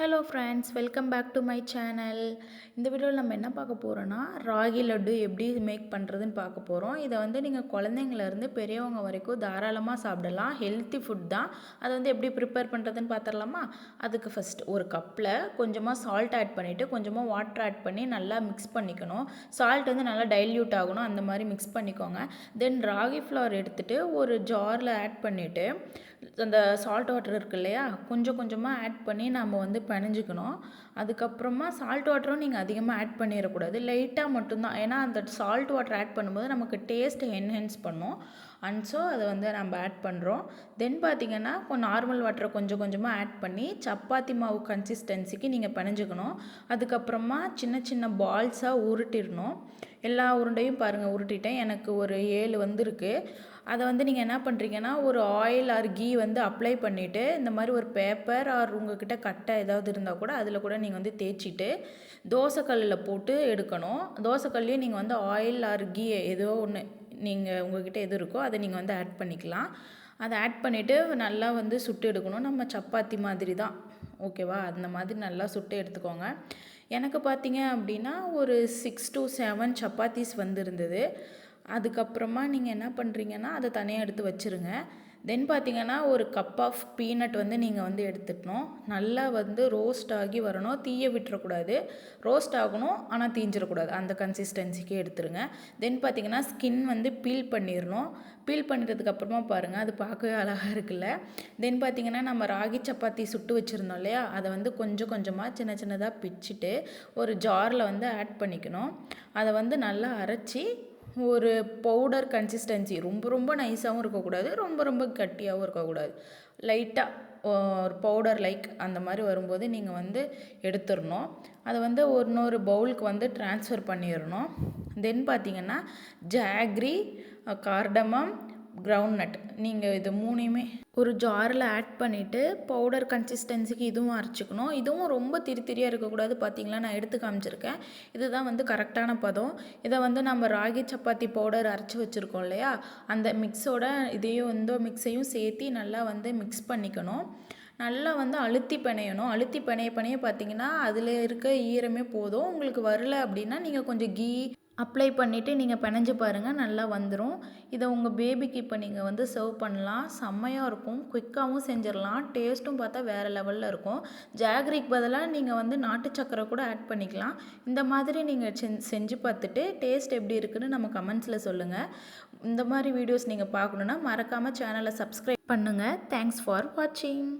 Hello friends welcome back to my channel இந்த வீடியோவில் நம்ம என்ன பார்க்க போகிறோன்னா ராகி லட்டு எப்படி மேக் பண்ணுறதுன்னு பார்க்க போகிறோம் இதை வந்து நீங்கள் குழந்தைங்கலேருந்து பெரியவங்க வரைக்கும் தாராளமாக சாப்பிடலாம். ஹெல்த்தி ஃபுட் தான். அதை வந்து எப்படி ப்ரிப்பேர் பண்ணுறதுன்னு பார்த்துடலாமா? அதுக்கு ஃபஸ்ட் ஒரு கப்பில் கொஞ்சமாக சால்ட் ஆட் பண்ணிவிட்டு கொஞ்சமாக வாட்டர் ஆட் பண்ணி நல்லா மிக்ஸ் பண்ணிக்கணும். சால்ட் வந்து நல்லா டைல்யூட் ஆகணும். அந்த மாதிரி மிக்ஸ் பண்ணிக்கோங்க. தென் ராகி ஃப்ளவர் எடுத்துகிட்டு ஒரு ஜாரில் ஆட் பண்ணிவிட்டு அந்த சால்ட் வாட்டர் இருக்கு இல்லையா கொஞ்சம் கொஞ்சமாக ஆட் பண்ணி நம்ம வந்து பிணைஞ்சிக்கணும். அதுக்கப்புறமா சால்ட் வாட்டரும் நீங்கள் அதிகமாக ஆட் பண்ணிடக்கூடாது. லைட்டாக மட்டும்தான். ஏன்னா அந்த சால்ட் வாட்டர் ஆட் பண்ணும்போது நமக்கு டேஸ்ட் என்ஹென்ஸ் பண்ணும். அண்ட் ஸோ அதை வந்து நம்ம ஆட் பண்ணுறோம் தென் பார்த்திங்கன்னா நார்மல் வாட்டரை கொஞ்சம் கொஞ்சமாக ஆட் பண்ணி சப்பாத்தி மாவு கன்சிஸ்டன்சிக்கு நீங்கள் பிணைஞ்சிக்கணும். அதுக்கப்புறமா சின்ன சின்ன பால்ஸாக உருட்டிடணும். எல்லா உருண்டையும் பாருங்கள் உருட்டிட்டேன். எனக்கு ஒரு ஏழு வந்திருக்கு. அதை வந்து நீங்கள் என்ன பண்ணுறீங்கன்னா ஒரு ஆயில் ஆர் கீ வந்து அப்ளை பண்ணிவிட்டு இந்த மாதிரி ஒரு பேப்பர் ஆர் உங்கள்கிட்ட கட்டை ஏதாவது இருந்தால் கூட அதில் கூட நீங்கள் வந்து தேய்ச்சிட்டு தோசைக்கல்லில் போட்டு எடுக்கணும். தோசைக்கல்லையும் நீங்கள் வந்து ஆயில் ஆர் கீ ஏதோ ஒன்று நீங்கள் உங்கள்கிட்ட எது இருக்கோ அதை நீங்கள் வந்து ஆட் பண்ணிக்கலாம். அதை ஆட் பண்ணிவிட்டு நல்லா வந்து சுட்டு எடுக்கணும். நம்ம சப்பாத்தி மாதிரி தான். ஓகேவா அந்த மாதிரி நல்லா சுட்டு எடுத்துக்கோங்க. எனக்கு பார்த்தீங்க அப்படின்னா ஒரு சிக்ஸ் டு செவன் சப்பாத்திஸ் வந்துருந்தது. அதுக்கப்புறமா நீங்கள் என்ன பண்ணுறீங்கன்னா அதை தனியாக எடுத்து வச்சுருங்க. தென் பார்த்தீங்கன்னா ஒரு கப் ஆஃப் பீனட் வந்து நீங்கள் வந்து எடுத்துக்கணும். நல்லா வந்து ரோஸ்ட் ஆகி வரணும். தீய விட்டுறக்கூடாது. ரோஸ்ட் ஆகணும் ஆனால் தீஞ்சிடக்கூடாது. அந்த கன்சிஸ்டன்சிக்கு எடுத்துருங்க. தென் பார்த்தீங்கன்னா ஸ்கின் வந்து பீல் பண்ணிடணும். பீல் பண்ணிட்டதுக்கப்புறமா பாருங்கள் அது பார்க்கவே அழகாக இருக்குல்ல. தென் பார்த்தீங்கன்னா நம்ம ராகி சப்பாத்தி சுட்டு வச்சுருந்தோம் இல்லையா? அதை வந்து கொஞ்சம் கொஞ்சமாக சின்ன சின்னதாக பிச்சுட்டு ஒரு ஜாரில் வந்து ஆட் பண்ணிக்கணும். அதை வந்து நல்லா அரைச்சி ஒரு பவுடர் கன்சிஸ்டன்சி ரொம்ப ரொம்ப நைஸாகவும் இருக்கக்கூடாது. ரொம்ப ரொம்ப கட்டியாகவும் இருக்கக்கூடாது. லைட்டாக ஒரு பவுடர் லைக் அந்த மாதிரி வரும்போது நீங்கள் வந்து எடுத்துடணும். அதை வந்து இன்னொரு பவுலுக்கு வந்து ட்ரான்ஸ்ஃபர் பண்ணிடணும். தென் பார்த்தீங்கன்னா ஜாக்ரி கார்டமம் கிரவுண்ட் நட் நீங்கள் இது மூணையுமே ஒரு ஜாரில் ஆட் பண்ணிவிட்டு பவுடர் கன்சிஸ்டன்சிக்கு இதுவும் அரைச்சிக்கணும். இதுவும் ரொம்ப திரி திரியாக இருக்கக்கூடாது. பார்த்தீங்களா நான் எடுத்து காமிச்சிருக்கேன். இதுதான் வந்து கரெக்டான பதம். இதை வந்து நம்ம ராகி சப்பாத்தி பவுடர் அரைச்சி வச்சுருக்கோம் இல்லையா? அந்த மிக்ஸோட இதையும் இந்த மிக்ஸையும் சேர்த்து நல்லா வந்து மிக்ஸ் பண்ணிக்கணும். நல்லா வந்து அழுத்தி பிணையணும். அழுத்தி பிணைய பிணைய பார்த்தீங்கன்னா அதில் இருக்க ஈரமே போதும். உங்களுக்கு வரல அப்படின்னா நீங்கள் கொஞ்சம் கீ அப்ளை பண்ணிவிட்டு நீங்கள் பிணைஞ்சு பாருங்கள் நல்லா வந்துடும் இதை உங்கள் பேபிக்கு இப்போ நீங்கள் வந்து சர்வ் பண்ணலாம். செம்மையாக இருக்கும். குயிக்காகவும் செஞ்சிடலாம் டேஸ்ட்டும் பார்த்தா வேறு லெவலில் இருக்கும். ஜாகரிக்கு பதிலாக நீங்கள் வந்து நாட்டு சக்கரை கூட ஆட் பண்ணிக்கலாம். இந்த மாதிரி நீங்கள் செஞ்சு பார்த்துட்டு டேஸ்ட் எப்படி இருக்குன்னு நம்ம கமெண்ட்ஸில் சொல்லுங்கள் இந்த மாதிரி வீடியோஸ் நீங்கள் பார்க்கணுன்னா மறக்காமல் சேனலை சப்ஸ்கிரைப் பண்ணுங்கள் தேங்க்ஸ் ஃபார் வாட்சிங்